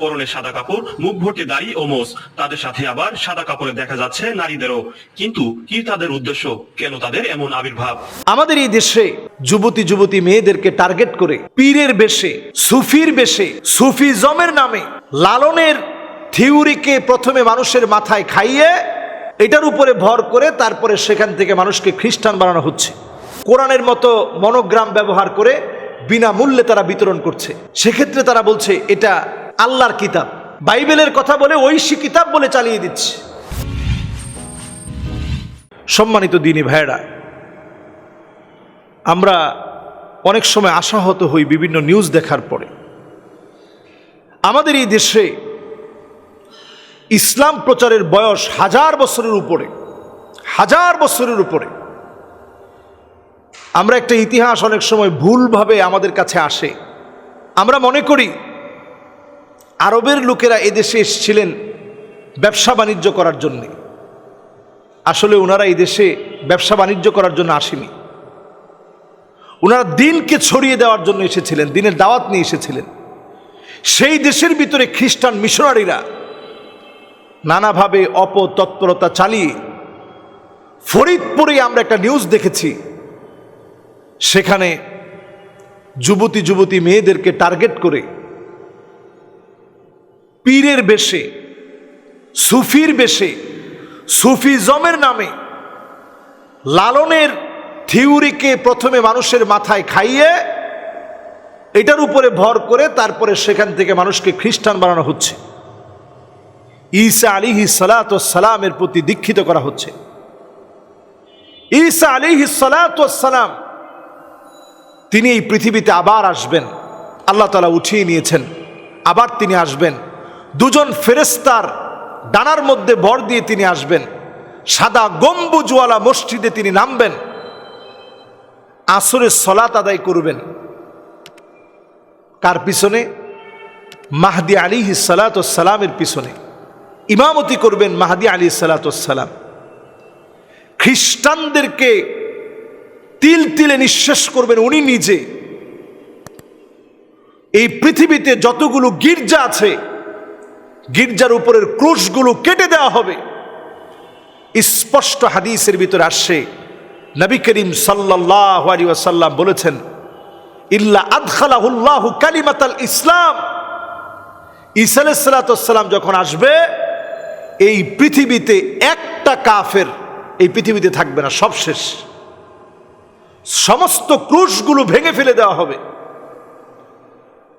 পরনে সাদা কাপড়, মুখ ভর্তি দাড়ি ও মোষ তাদের সাথে আবার সাদা কাপড়ে দেখা যাচ্ছে নারীদেরও। কিন্তু কি তাদের উদ্দেশ্য? কেন তাদের এমন আবির্ভাব? আমাদের এই দেশে যুবতী যুবতী মেয়েদেরকে টার্গেট করে পীরের বেশে, সুফির বেশে, সুফিজমের নামে লালনের থিওরিকে প্রথমে মানুষের মাথায় খাইয়ে এটার উপরে ভর করে তারপরে সেখান থেকে মানুষকে খ্রিস্টান বানানো হচ্ছে। কোরআনের মতো মনোগ্রাম ব্যবহার করে বিনামূল্যে তারা বিতরণ করছে। সেক্ষেত্রে তারা বলছে, এটা আল্লাহর কিতাব। বাইবেলের কথা বলে ঐশী কিতাব বলে চালিয়ে দিচ্ছে। সম্মানিত দিনী ভাইয়েরা, আমরা অনেক সময় আশাহত হই বিভিন্ন নিউজ দেখার পরে। আমাদের এই দেশে ইসলাম প্রচারের বয়স হাজার বছরের উপরে, হাজার বছরের উপরে। আমরা একটা ইতিহাস অনেক সময় ভুলভাবে আমাদের কাছে আসে। আমরা মনে করি আরবের লোকেরা এদেশে এসেছিলেন ব্যবসা বাণিজ্য করার জন্যে। আসলে ওনারা এই দেশে ব্যবসা বাণিজ্য করার জন্য আসেনি। ওনারা দিনকে ছড়িয়ে দেওয়ার জন্য এসেছিলেন, দিনের দাওয়াত নিয়ে এসেছিলেন। সেই দেশের ভিতরে খ্রিস্টান মিশনারিরা নানাভাবে অপতৎপরতা চালিয়ে ফরিদপুরে আমরা একটা নিউজ দেখেছি। সেখানে যুবতী যুবতী মেয়েদেরকে টার্গেট করে পীরের বেশে, সুফির বেশে সুফিজমের নামে লালনের থিওরিকে প্রথমে মানুষের মাথায় খাইয়ে এটার উপরে ভর করে তারপরে সেখান থেকে মানুষকে খ্রিস্টান বানানো হচ্ছে। ঈসা আলিহি সালামের প্রতি দীক্ষিত করা হচ্ছে। ঈসা আলিহি সালাম তিনি এই পৃথিবীতে আবার আসবেন। আল্লাহ তালা উঠিয়ে নিয়েছেন, আবার তিনি আসবেন। দুজন ফেরেস্তার ডানার মধ্যে বর দিয়ে তিনি আসবেন। সাদা গম্বুজওয়ালা মসজিদে তিনি নামবেন। আসরের সলাত আদায় করবেন। কার পিছনে? মাহদি আলী সালামের পিছনে। ইমামতি করবেন মাহাদি আলী সালাতাম খ্রিস্টানদেরকে তিল তিলে নিঃশ্বাস করবেন উনি নিজে। এই পৃথিবীতে যতগুলো গির্জা আছে গির্জার উপরের ক্রুশগুলো কেটে দেওয়া হবে। স্পষ্ট হাদিসের ভিতরে আসছে নবী করিম সাল্লাহ ওয়াসাল্লাম বলেছেন কালিমাতাল ইসলাম। আলাইসাল্লাম যখন আসবে, এই পৃথিবীতে একটা কাফের এই পৃথিবীতে থাকবে না সব শেষ সমস্ত ক্রুশগুলো ভেঙে ফেলে দেওয়া হবে।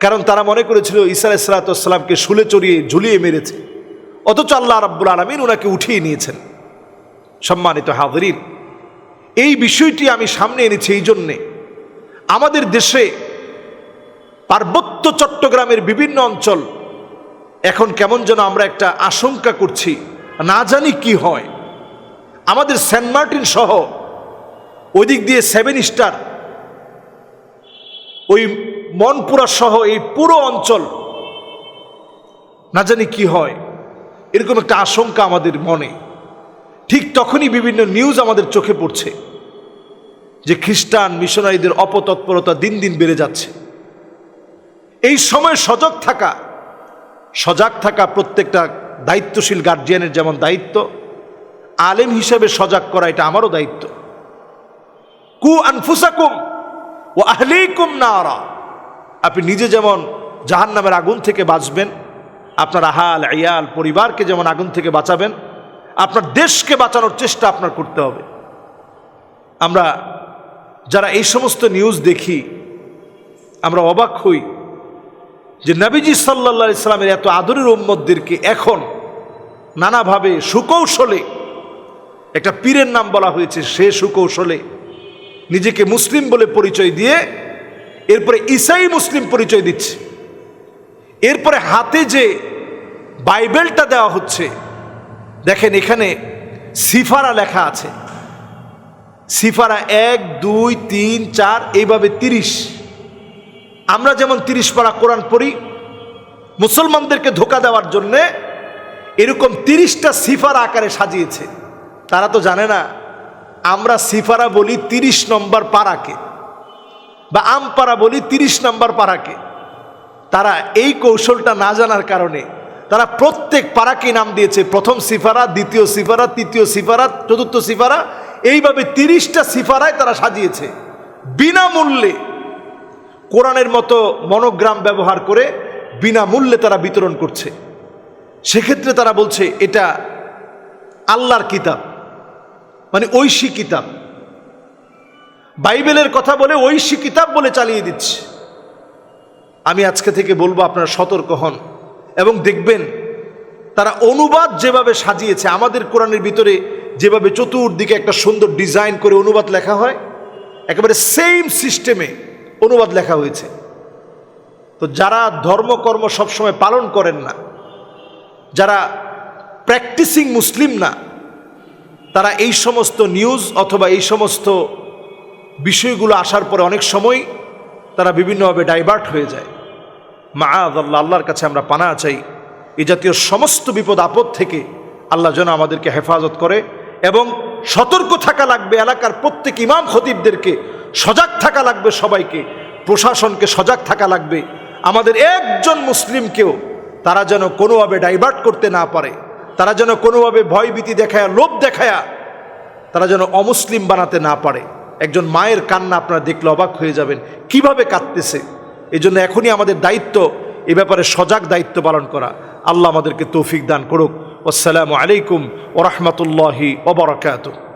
কারণ তারা মনে করেছিল ঈসা আলাইসাল্লামকে শুলে চড়িয়ে ঝুলিয়ে মেরেছে। অথচ আল্লাহ রাব্বুল আলমিন ওনাকে উঠিয়ে নিয়েছেন। সম্মানিত হাজরিন, এই বিষয়টি আমি সামনে এনেছি এই জন্যে আমাদের দেশে পার্বত্য চট্টগ্রামের বিভিন্ন অঞ্চল এখন কেমন যেন আমরা একটা আশঙ্কা করছি, না জানি কি হয়। আমাদের সেন্ট মার্টিন সহ ওইদিক দিয়ে সেভেন স্টার ওই মনপুরা সহ এই পুরো অঞ্চল। না জানি কি হয়। এরকম একটা আশঙ্কা আমাদের মনে। ঠিক তখনই বিভিন্ন নিউজ আমাদের চোখে পড়ছে যে খ্রিস্টান মিশনারিদের অপতৎপরতা দিন দিন বেড়ে যাচ্ছে। এই সময় সজাগ থাকা সজাগ থাকা প্রত্যেকটা দায়িত্বশীল গার্জিয়ানের যেমন দায়িত্ব, আলেম হিসেবে সজাগ করা এটা আমারও দায়িত্ব। কু আনফুসাকুম ও আহলিকুম নারা। আপনি নিজে যেমন জাহান নামের আগুন থেকে বাঁচবেন, আপনার আহাল আয়াল পরিবারকে যেমন আগুন থেকে বাঁচাবেন, আপনার দেশকে বাঁচানোর চেষ্টা আপনার করতে হবে। আমরা যারা এই সমস্ত নিউজ দেখি, আমরা অবাক হই যে নবীজি সাল্লা ইসলামের এত আদরের উম্মদদেরকে এখন নানাভাবে সুকৌশলে, একটা পীরের নাম বলা হয়েছে, সে সুকৌশলে নিজেকে মুসলিম বলে পরিচয় দিয়ে এরপরে ইসাই মুসলিম পরিচয় দিচ্ছে। এরপরে হাতে যে বাইবেলটা দেওয়া হচ্ছে, দেখেন এখানে সিফারা লেখা আছে। সিফারা এক, দুই, তিন, চার, এইভাবে তিরিশ। আমরা যেমন তিরিশ পারা কোরআন পড়ি, মুসলমানদেরকে ধোকা দেওয়ার জন্যে এরকম তিরিশটা সিফারা আকারে সাজিয়েছে। তারা তো জানে না, আমরা সিফারা বলি তিরিশ নম্বর পাড়াকে বা আমপাড়া বলি তিরিশ নম্বর পাড়াকে, তারা এই কৌশলটা না জানার কারণে তারা প্রত্যেক পাড়াকে নাম দিয়েছে। প্রথম সিফারা, দ্বিতীয় সিফারা, তৃতীয় সিফারা, চতুর্থ সিফারা, এইভাবে তিরিশটা সিফারায় তারা সাজিয়েছে। বিনামূল্যে কোরআনের মতো মনোগ্রাম ব্যবহার করে বিনামূল্যে তারা বিতরণ করছে। সেক্ষেত্রে তারা বলছে, এটা আল্লাহর কিতাব মানে ঐশী কিতাব। বাইবেলের কথা বলে ঐশী কিতাব বলে চালিয়ে দিচ্ছে। আমি আজকে থেকে বলব আপনারা সতর্ক হন এবং দেখবেন তারা অনুবাদ যেভাবে সাজিয়েছে, আমাদের কোরআনের ভিতরে যেভাবে চতুর্দিকে একটা সুন্দর ডিজাইন করে অনুবাদ লেখা হয়, একেবারে সেম সিস্টেমে অনুবাদ লেখা হয়েছে। তো যারা ধর্মকর্ম সবসময় পালন করেন না, যারা প্র্যাকটিসিং মুসলিম না, তারা এই সমস্ত নিউজ অথবা এই সমস্ত বিষয়গুলো আসার পরে অনেক সময় তারা বিভিন্নভাবে ডাইভার্ট হয়ে যায়। মা আল্লাহ, আল্লাহর কাছে আমরা পানা চাই। এই জাতীয় সমস্ত বিপদ আপদ থেকে আল্লাহ যেন আমাদেরকে হেফাজত করে এবং সতর্ক থাকা লাগবে, এলাকার প্রত্যেক ইমাম খতিবদেরকে সজাগ থাকা লাগবে, সবাইকে, প্রশাসনকে সজাগ থাকা লাগবে। আমাদের একজন মুসলিমকেও তারা যেন কোনোভাবে ডাইভার্ট করতে না পারে, তারা যেন কোনোভাবে ভয়ভীতি দেখায়া, লোভ দেখায়া তারা যেন অমুসলিম বানাতে না পারে। একজন মায়ের কান্না আপনারা দেখলে অবাক হয়ে যাবেন। কীভাবে কাঁদতেছে? এই জন্য এখনই আমাদের দায়িত্ব, এ ব্যাপারে সজাগ দায়িত্ব পালন করা। আল্লাহ আমাদেরকে তৌফিক দান করুক। আসসালামু আলাইকুম ওরহমতুল্লাহি ওবরাকাতুহ